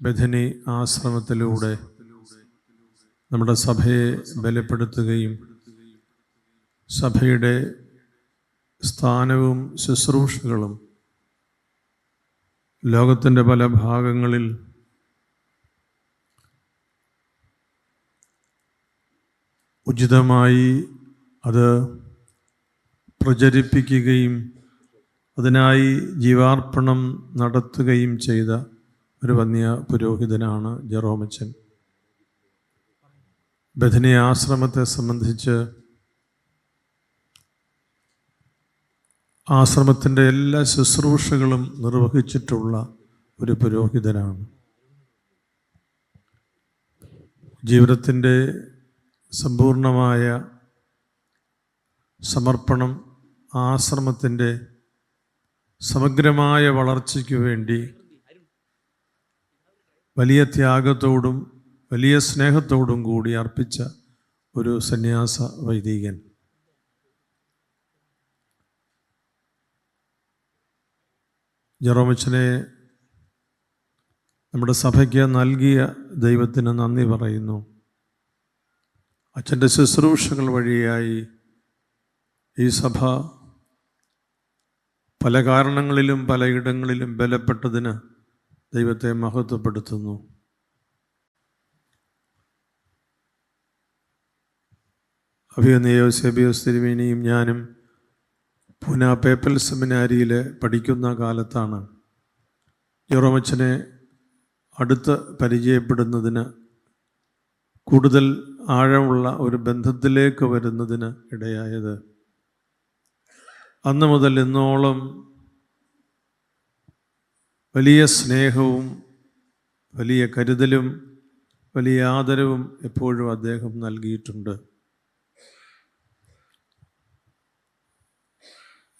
ബഥനി ആശ്രമത്തിലൂടെ നമ്മുടെ സഭയെ ബലപ്പെടുത്തുകയും സഭയുടെ സ്ഥാനവും ശുശ്രൂഷകളും ലോകത്തിന്റെ പല ഭാഗങ്ങളിൽ ഉചിതമായി അത് പ്രചരിപ്പിക്കുകയും അതിനായി ജീവാർപ്പണം നടത്തുകയും ചെയ്ത ഒരു വന്യ പുരോഹിതനാണ് ജെറോമച്ചൻ. ബഥനി ആശ്രമത്തെ സംബന്ധിച്ച് ആശ്രമത്തിന്റെ എല്ലാ ശുശ്രൂഷകളും നിർവഹിച്ചിട്ടുള്ള ഒരു പുരോഹിതനാണ്. ജീവിതത്തിന്റെ സമ്പൂർണമായ സമർപ്പണം ആശ്രമത്തിന്റെ സമഗ്രമായ വളർച്ചയ്ക്ക് വേണ്ടി വലിയ ത്യാഗത്തോടും വലിയ സ്നേഹത്തോടും കൂടി അർപ്പിച്ച ഒരു സന്യാസ വൈദികൻ. ജെറോമച്ചനെ നമ്മുടെ സഭയ്ക്ക് നൽകിയ ദൈവത്തിന് നന്ദി പറയുന്നു. അച്ഛന്റെ ശുശ്രൂഷകൾ വഴിയായി ഈ സഭ പല കാരണങ്ങളിലും പലയിടങ്ങളിലും ബലപ്പെട്ടതിന് ദൈവത്തെ മഹത്വപ്പെടുത്തുന്നു. അഭിയനയോ സെബിയോ തിരുമേനിയും ഞാനും പൂന പേപ്പൽ സെമിനാരിയിൽ പഠിക്കുന്ന കാലത്താണ്. യൊറോമച്ചനെ അടുത്ത് പരിചയപ്പെടുന്നതിന് കൂടുതൽ ആഴമുള്ള ഒരു ബന്ധത്തിലേക്ക് വരുന്നതിന് ഇടയായത്. അന്ന് മുതൽ ഇന്നോളം വലിയ സ്നേഹവും വലിയ കരുതലും വലിയ ആദരവും എപ്പോഴും അദ്ദേഹം നൽകിയിട്ടുണ്ട്.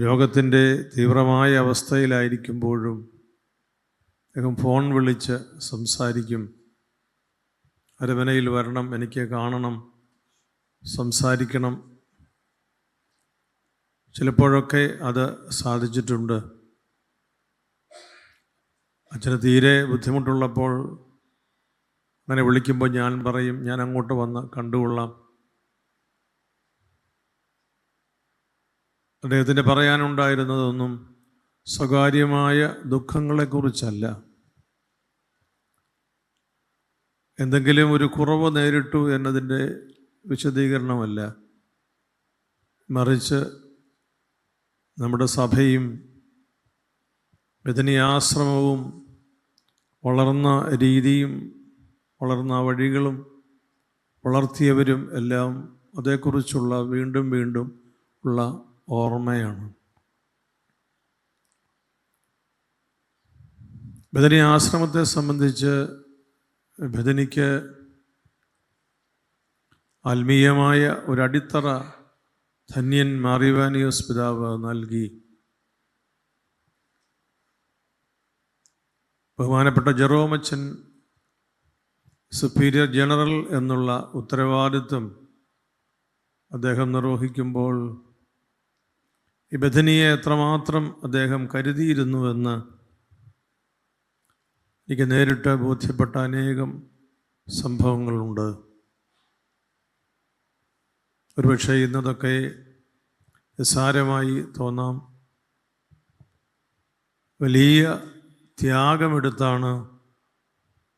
രോഗത്തിന്റെ തീവ്രമായ അവസ്ഥയിലായിരിക്കുമ്പോഴും അദ്ദേഹം ഫോൺ വിളിച്ച് സംസാരിക്കും. അരമനയിൽ വരണം എനിക്ക് കാണണം സംസാരിക്കണം. ചിലപ്പോഴൊക്കെ അത് സാധിച്ചിട്ടുണ്ട്. അച്ഛന് തീരെ ബുദ്ധിമുട്ടുള്ളപ്പോൾ അങ്ങനെ വിളിക്കുമ്പോൾ ഞാൻ പറയും ഞാൻ അങ്ങോട്ട് വന്ന് കണ്ടുകൊള്ളാം. അദ്ദേഹത്തിന് പറയാനുണ്ടായിരുന്നതൊന്നും സ്വകാര്യമായ ദുഃഖങ്ങളെക്കുറിച്ചല്ല. എന്തെങ്കിലും ഒരു കുറവ് നേരിട്ടു എന്നതിന്റെ വിശദീകരണമല്ല. മറിച്ച് നമ്മുടെ സഭയും ബദനിയാശ്രമവും വളർന്ന രീതിയും വളർന്ന വഴികളും വളർത്തിയവരും എല്ലാം അതേക്കുറിച്ചുള്ള വീണ്ടും വീണ്ടും ഉള്ള ഓർമ്മയാണ്. ബദനി ആശ്രമത്തെ സംബന്ധിച്ച് ബദനിക്ക് ആത്മീയമായ ഒരടിത്തറ ധന്യൻ മാറിവാനിയോസ് പിതാവ് നൽകി. ബഹുമാനപ്പെട്ട ജെറോമച്ചൻ സുപ്പീരിയർ ജനറൽ എന്നുള്ള ഉത്തരവാദിത്വം അദ്ദേഹം നിർവഹിക്കുമ്പോൾ ഈ ബഥനിയെ എത്രമാത്രം അദ്ദേഹം കരുതിയിരുന്നുവെന്ന് എനിക്ക് നേരിട്ട് ബോധ്യപ്പെട്ട അനേകം സംഭവങ്ങളുണ്ട്. ഒരുപക്ഷെ ഇന്നതൊക്കെ നിസ്സാരമായി തോന്നാം. വലിയ ത്യാഗമെടുത്താണ്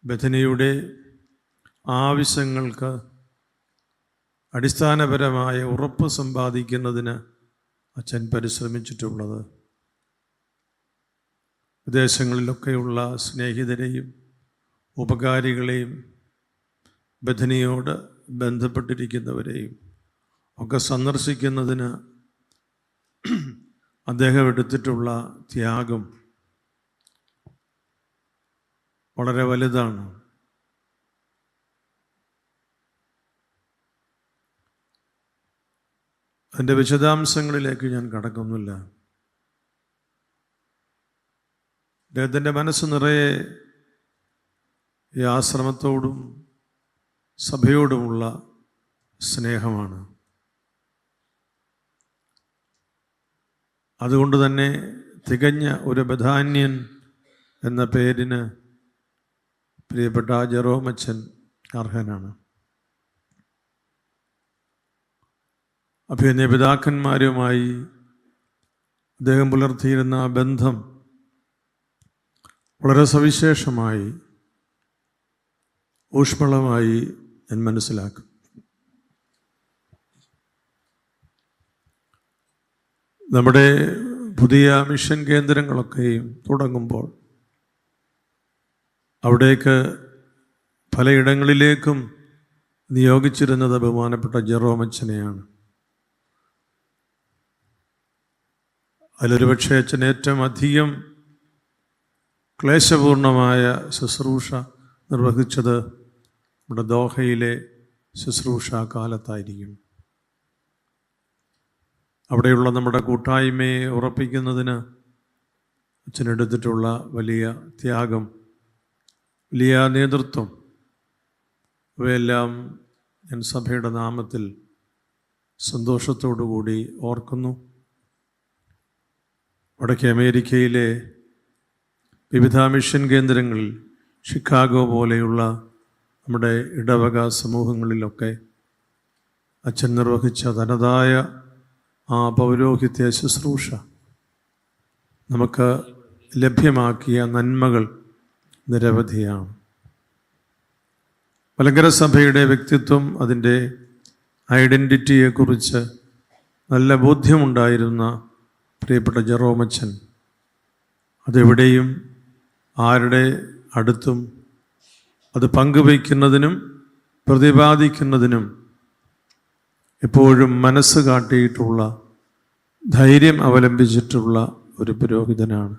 ബഥനയുടെ ആവശ്യങ്ങൾക്ക് അടിസ്ഥാനപരമായ ഉറപ്പ് സമ്പാദിക്കുന്നതിന് അച്ഛൻ പരിശ്രമിച്ചിട്ടുള്ളത്. വിദേശങ്ങളിലൊക്കെയുള്ള സ്നേഹിതരെയും ഉപകാരികളെയും ബഥനിയോട് ബന്ധപ്പെട്ടിരിക്കുന്നവരെയും ഒക്കെ സന്ദർശിക്കുന്നതിന് അദ്ദേഹം എടുത്തിട്ടുള്ള ത്യാഗം വളരെ വലുതാണ്. അതിന്റെ വിശദാംശങ്ങളിലേക്ക് ഞാൻ കടക്കുന്നില്ല. അദ്ദേഹത്തിന്റെ മനസ്സ് നിറയെ ഈ ആശ്രമത്തോടും സഭയോടുമുള്ള സ്നേഹമാണ്. അതുകൊണ്ട് തന്നെ തികഞ്ഞ ഒരു ബധാന്യൻ എന്ന പേരിന് പ്രിയപ്പെട്ട ജെറോമച്ചൻ അർഹനാണ്. അഭിനയ പിതാക്കന്മാരുമായി അദ്ദേഹം പുലർത്തിയിരുന്ന ബന്ധം വളരെ സവിശേഷമായി ഊഷ്മളമായി ഞാൻ മനസ്സിലാക്കും. നമ്മുടെ പുതിയ മിഷൻ കേന്ദ്രങ്ങളൊക്കെയും തുടങ്ങുമ്പോൾ അവിടേക്ക് പലയിടങ്ങളിലേക്കും നിയോഗിച്ചിരുന്നത് ബഹുമാനപ്പെട്ട ജെറോമച്ചനെയാണ് അതിലൊരു പക്ഷേ അച്ഛൻ ഏറ്റവും അധികം ക്ലേശപൂർണമായ ശുശ്രൂഷ നിർവഹിച്ചത് നമ്മുടെ ദോഹയിലെ ശുശ്രൂഷ കാലത്തായിരിക്കും. അവിടെയുള്ള നമ്മുടെ കൂട്ടായ്മയെ ഉറപ്പിക്കുന്നതിന് അച്ഛനെടുത്തിട്ടുള്ള വലിയ ത്യാഗം വലിയ നേതൃത്വം. ഇവയെല്ലാം ഞാൻ സഭയുടെ നാമത്തിൽ സന്തോഷത്തോടു കൂടി ഓർക്കുന്നു. വടക്കേ അമേരിക്കയിലെ വിവിധ മിഷൻ കേന്ദ്രങ്ങളിൽ ഷിക്കാഗോ പോലെയുള്ള നമ്മുടെ ഇടവക സമൂഹങ്ങളിലൊക്കെ അച്ഛൻ നിർവഹിച്ച തനതായ ആ പൗരോഹിത്യ ശുശ്രൂഷ നമുക്ക് ലഭ്യമാക്കിയ നന്മകൾ നിരവധിയാണ്. മലങ്കര സഭയുടെ വ്യക്തിത്വം അതിന്റെ ഐഡന്റിറ്റിയെക്കുറിച്ച് നല്ല ബോധ്യമുണ്ടായിരുന്ന പ്രിയപ്പെട്ട ജെറോമച്ചൻ. അതെവിടെയും ആരുടെ അടുത്തും അത് പങ്കുവയ്ക്കുന്നതിനും പ്രതിപാദിക്കുന്നതിനും എപ്പോഴും മനസ്സ് കാട്ടിയിട്ടുള്ള ധൈര്യം അവലംബിച്ചിട്ടുള്ള ഒരു പുരോഹിതനാണ്.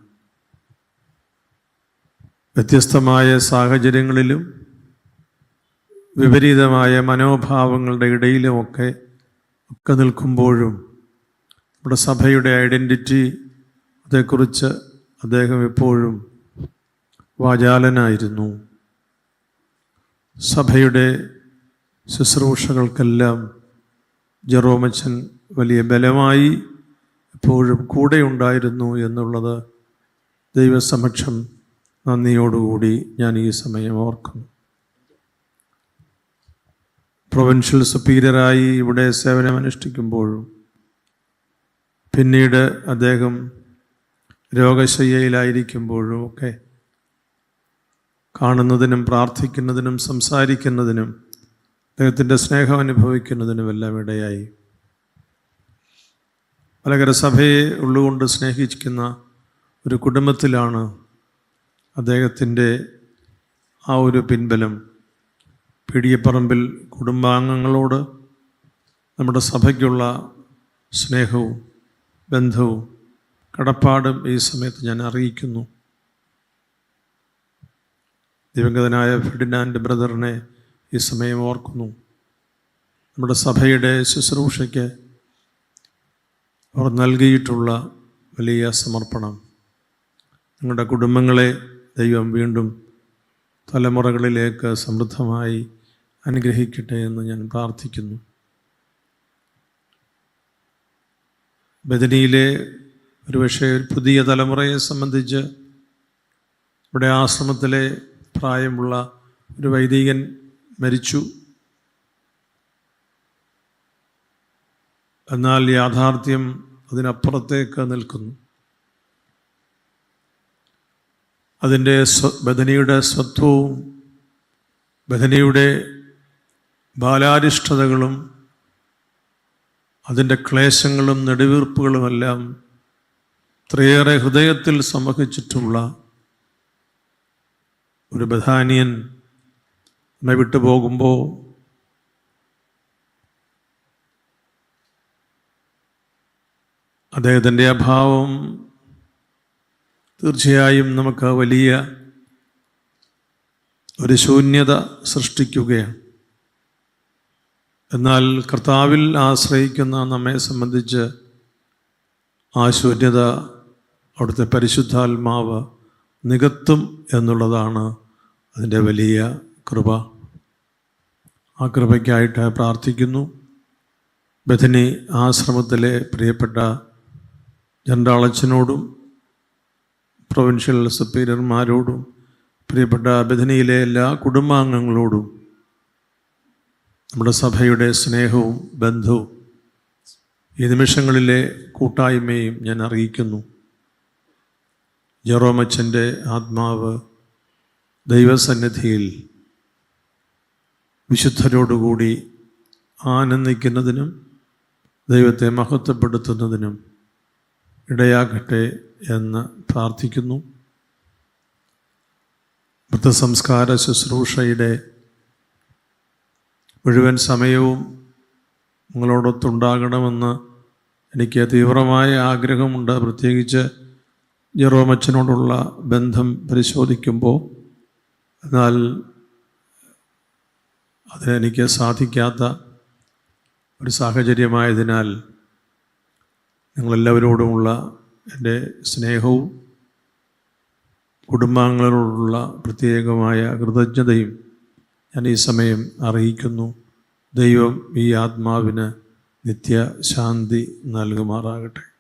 വ്യത്യസ്തമായ സാഹചര്യങ്ങളിലും വിപരീതമായ മനോഭാവങ്ങളുടെ ഇടയിലുമൊക്കെ ഒക്കെ നിൽക്കുമ്പോഴും നമ്മുടെ സഭയുടെ ഐഡന്റിറ്റി അതേക്കുറിച്ച് അദ്ദേഹം എപ്പോഴും വാചാലനായിരുന്നു. സഭയുടെ ശുശ്രൂഷകൾക്കെല്ലാം ജെറോമച്ചൻ വലിയ ബലമായി എപ്പോഴും കൂടെയുണ്ടായിരുന്നു എന്നുള്ളത് ദൈവസമക്ഷം നന്ദിയോടുകൂടി ഞാൻ ഈ സമയം ഓർക്കുന്നു. പ്രൊവിൻഷ്യൽ സുപ്പീരിയറായി ഇവിടെ സേവനമനുഷ്ഠിക്കുമ്പോഴും പിന്നീട് അദ്ദേഹം രോഗശയ്യയിലായിരിക്കുമ്പോഴും ഒക്കെ കാണുന്നതിനും പ്രാർത്ഥിക്കുന്നതിനും സംസാരിക്കുന്നതിനും അദ്ദേഹത്തിന്റെ സ്നേഹം അനുഭവിക്കുന്നതിനും എല്ലാം ഇടയായി. മലകര സഭയെ ഉള്ളുകൊണ്ട് സ്നേഹിക്കുന്ന ഒരു കുടുംബത്തിലാണ് അദ്ദേഹത്തിന്റെ ആ ഒരു പിൻബലം പിടിയപ്പറമ്പിൽ കുടുംബാംഗങ്ങളോട് നമ്മുടെ സഭയ്ക്കുള്ള സ്നേഹവും ബന്ധവും കടപ്പാടും ഈ സമയത്ത് ഞാൻ അറിയിക്കുന്നു. ദിവംഗതനായ ഫെഡിനാൻഡ് ബ്രദറിനെ ഈ സമയം ഓർക്കുന്നു. നമ്മുടെ സഭയുടെ ശുശ്രൂഷയ്ക്ക് അവർ നൽകിയിട്ടുള്ള വലിയ സമർപ്പണം. നിങ്ങളുടെ കുടുംബങ്ങളെ ദൈവം വീണ്ടും തലമുറകളിലേക്ക് സമൃദ്ധമായി അനുഗ്രഹിക്കട്ടെ എന്ന് ഞാൻ പ്രാർത്ഥിക്കുന്നു. ബദനിയിലെ ഒരുപക്ഷെ ഒരു പുതിയ തലമുറയെ സംബന്ധിച്ച് ഇവിടെ ആശ്രമത്തിലെ പ്രായമുള്ള ഒരു വൈദികൻ മരിച്ചു. എന്നാൽ യാഥാർത്ഥ്യം അതിനപ്പുറത്തേക്ക് നിൽക്കുന്നു. അതിന്റെ സ്വ ബദനിയുടെ സ്വത്വവും ബദനിയുടെ ബാലാരിഷ്ടതകളും അതിന്റെ ക്ലേശങ്ങളും നെടുവീർപ്പുകളുമെല്ലാം ഇത്രയേറെ ഹൃദയത്തിൽ സംവഹിച്ചിട്ടുള്ള ഒരു ബഥാനിയൻ നമ്മെ വിട്ടു പോകുമ്പോൾ അദ്ദേഹത്തിന്റെ അഭാവം തീർച്ചയായും നമുക്ക് വലിയ ഒരു ശൂന്യത സൃഷ്ടിക്കുകയാണ്. എന്നാൽ കർത്താവിൽ ആശ്രയിക്കുന്ന നമ്മെ സംബന്ധിച്ച് ആ ശൂന്യത അവിടുത്തെ പരിശുദ്ധാത്മാവ് നികത്തും എന്നുള്ളതാണ് അതിന്റെ വലിയ കൃപ. ആ കൃപയ്ക്കായിട്ട് പ്രാർത്ഥിക്കുന്നു. ബഥനി ആശ്രമത്തിലെ പ്രിയപ്പെട്ട ജനറാളച്ചനോടും പ്രൊവിൻഷ്യൽ സുപ്പീരിയർമാരോടും പ്രിയപ്പെട്ട ബഥനിയിലെ എല്ലാ കുടുംബാംഗങ്ങളോടും നമ്മുടെ സഭയുടെ സ്നേഹവും ബന്ധവും ഈ നിമിഷങ്ങളിലെ കൂട്ടായ്മയും ഞാൻ അറിയിക്കുന്നു. ജെറോമച്ചന്റെ ആത്മാവ് ദൈവസന്നിധിയിൽ വിശുദ്ധരോടുകൂടി ആനന്ദിക്കുന്നതിനും ദൈവത്തെ മഹത്വപ്പെടുത്തുന്നതിനും ഇടയാകട്ടെ എന്ന് പ്രാർത്ഥിക്കുന്നു. മൃതസംസ്കാര ശുശ്രൂഷയുടെ മുഴുവൻ സമയവും നിങ്ങളോടൊത്തുണ്ടാകണമെന്ന് എനിക്ക് തീവ്രമായ ആഗ്രഹമുണ്ട്. പ്രത്യേകിച്ച് ജെറോമച്ചനോടുള്ള ബന്ധം പരിശോധിക്കുമ്പോൾ. എന്നാൽ അതിനെനിക്ക് സാധിക്കാത്ത ഒരു സാഹചര്യമായതിനാൽ നിങ്ങളെല്ലാവരോടുമുള്ള എന്റെ സ്നേഹവും കുടുംബാംഗങ്ങളോടുള്ള പ്രത്യേകമായ കൃതജ്ഞതയും ഞാൻ ഈ സമയം അറിയിക്കുന്നു. ദൈവം ഈ ആത്മാവിന് നിത്യശാന്തി നൽകുമാറാകട്ടെ.